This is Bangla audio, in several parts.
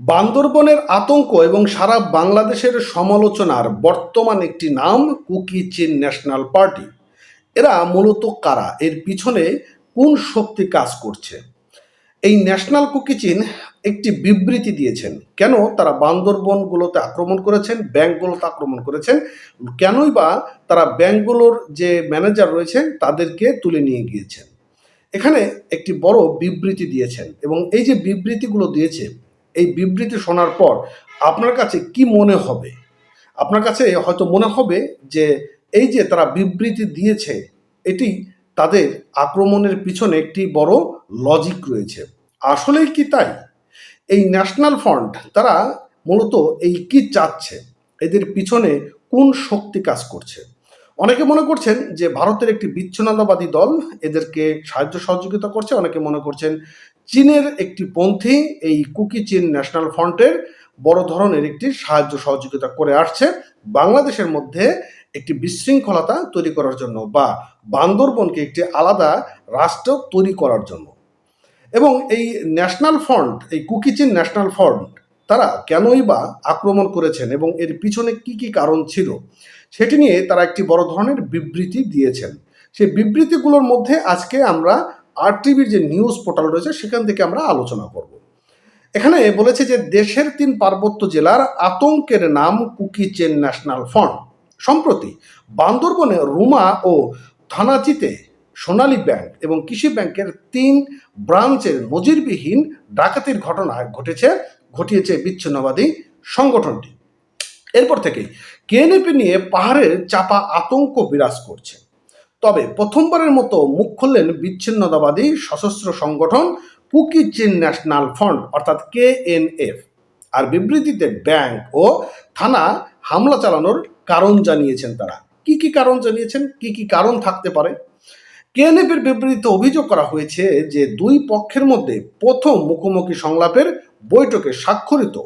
বান্দরবনের আতঙ্ক এবং সারা বাংলাদেশের সমালোচনার বর্তমান একটি নাম কুকি চীন ন্যাশনাল পার্টি। এরা মূলত কারা? এর পিছনে কোন শক্তি কাজ করছে? এই ন্যাশনাল কুকি চীন একটি বিবৃতি দিয়েছেন। কেন তারা বান্দরবনগুলোতে আক্রমণ করেছেন ব্যাংকগুলোতে আক্রমণ করেছেন? কেনই বা তারা ব্যাংকগুলোর যে ম্যানেজার রয়েছেন, তাদেরকে তুলে নিয়ে গিয়েছেন? এখানে একটি বড় বিবৃতি দিয়েছেন এবং এই যে বিবৃতিগুলো দিয়েছে এই বিবৃতি শোনার পর আপনার কাছে কি মনে হবে? আপনার কাছে হয়তো মনে হবে যে এই যে তারা বিবৃতি দিয়েছে, এটি তাদের আক্রমণের পিছনে একটি বড় লজিক রয়েছে। আসলেই কি তাই? এই ন্যাশনাল ফ্রন্ট, তারা মূলত এই কি চাচ্ছে? এদের পিছনে কোন শক্তি কাজ করছে? অনেকে মনে করছেন যে ভারতের একটি বিচ্ছিন্নতাবাদী দল এদেরকে সাহায্য সহযোগিতা করছে, অনেকে মনে করছেন চীনের একটি পন্থী এই কুকি চীন ন্যাশনাল ফ্রন্টের বড় ধরনের একটি সাহায্য সহযোগিতা করে আসছে বাংলাদেশের মধ্যে একটি বিশৃঙ্খলতা তৈরি করার জন্য বা বান্দরবনকে একটি আলাদা রাষ্ট্র তৈরি করার জন্য। এবং এই ন্যাশনাল ফ্রন্ট, এই কুকি চীন ন্যাশনাল ফ্রন্ট, তারা কেনই বা আক্রমণ করেছেন এবং এর পিছনে কি কি কারণ ছিল, সেটি নিয়ে তারা একটি বড় ধরনের বিবৃতি দিয়েছেন। সেই বিবৃতিগুলোর মধ্যে আজকে আমরা আর টিভির যে নিউজ পোর্টাল রয়েছে, সেখান থেকে আমরা আলোচনা করব। এখানে বলেছে যে, দেশের তিন পার্বত্য জেলার আতঙ্কের নাম কুকি চেন ন্যাশনাল ফ্রন্ট সম্প্রতি বান্দরবনে রুমা ও থানাচিতে সোনালী ব্যাংক এবং কৃষি ব্যাংকের তিন ব্রাঞ্চের নজিরবিহীন ডাকাতির ঘটনা ঘটেছে, ঘটিয়েছে বিচ্ছিন্নবাদী সংগঠনটি। এরপর থেকে কেএনএপি নিয়ে পাহাড়ের চাপা আতঙ্ক বিরাজ করছে। তবে প্রথমবারের মতো মুখ খুললেন বিচ্ছিন্নতাবাদী সশস্ত্র সংগঠন কুকি চীন ন্যাশনাল ফ্রন্ট, অর্থাৎ কেএনএফ আর বিবৃতিতে ব্যাংক ও থানা হামলা চালানোর কারণ জানিয়েছেন তারা। কি কি কারণ জানিয়েছেন? কি কি কারণ থাকতে পারে? কেএনএফের বিবৃতিতে অভিযোগ করা হয়েছে যে দুই পক্ষের মধ্যে প্রথম মুখোমুখি সংলাপের বৈঠকে স্বাক্ষরিত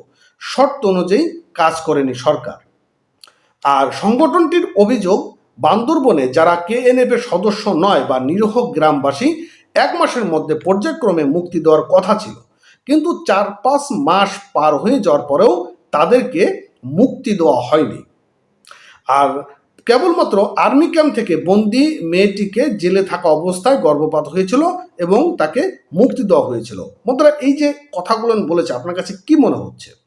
শর্ত অনুযায়ী কাজ করেনি সরকার। আর সংগঠনটির অভিযোগ বান্দরবনে যারা কেএনএফ এর সদস্য নয় বা নিরীহ গ্রামবাসী, এক মাসের মধ্যে পর্যায়ক্রমে মুক্তি দেওয়ার কথা ছিল। কিন্তু চার পাঁচ মাস পার হয়ে যাওয়ার পরেও তাদেরকে মুক্তি দেওয়া হয়নি। আর কেবলমাত্র আর্মি ক্যাম্প থেকে বন্দি মেয়েটিকে জেলে থাকা অবস্থায় গর্ভপাত হয়েছিল এবং তাকে মুক্তি দেওয়া হয়েছিল। বন্ধুরা, এই যে কথাগুলো বলেছে, আপনার কাছে কি মনে হচ্ছে?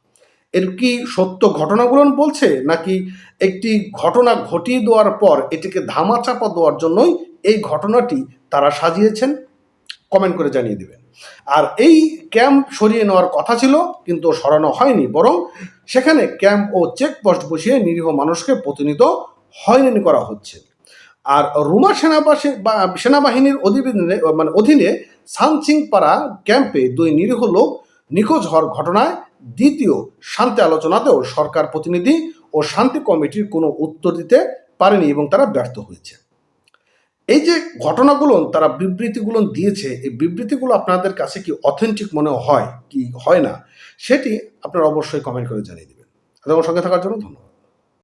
এর কি সত্য ঘটনাগুলো বলছে? নাকি একটি ঘটনা ঘটিয়ে দেওয়ার পর এটিকে ধামাচাপা দেওয়ার জন্যই এই ঘটনাটি তারা সাজিয়েছেন? কমেন্ট করে জানিয়ে দেবেন। আর এই ক্যাম্প সরিয়ে নেওয়ার কথা ছিল, কিন্তু সরানো হয়নি। বরং সেখানে ক্যাম্প ও চেকপোস্ট বসিয়ে নিরীহ মানুষকে প্রতিনিধিত হয়রানি করা হচ্ছে। আর রুমা সেনাবাসী বা সেনাবাহিনীর অধিবেদনে মানে অধীনে সানসিংপাড়া ক্যাম্পে দুই নিরীহ লোক নিখোঁজ হওয়ার ঘটনায় দ্বিতীয় শান্তি আলোচনাতেও সরকার প্রতিনিধি ও শান্তি কমিটির কোনো উত্তর দিতে পারেনি এবং তারা ব্যর্থ হয়েছে। এই যে ঘটনাগুলো তারা বিবৃতিগুলো দিয়েছে, এই বিবৃতিগুলো আপনাদের কাছে কি অথেন্টিক মনে হয়, কি হয় না, সেটি আপনারা অবশ্যই কমেন্ট করে জানিয়ে দেবেন। আমার সঙ্গে থাকার জন্য ধন্যবাদ।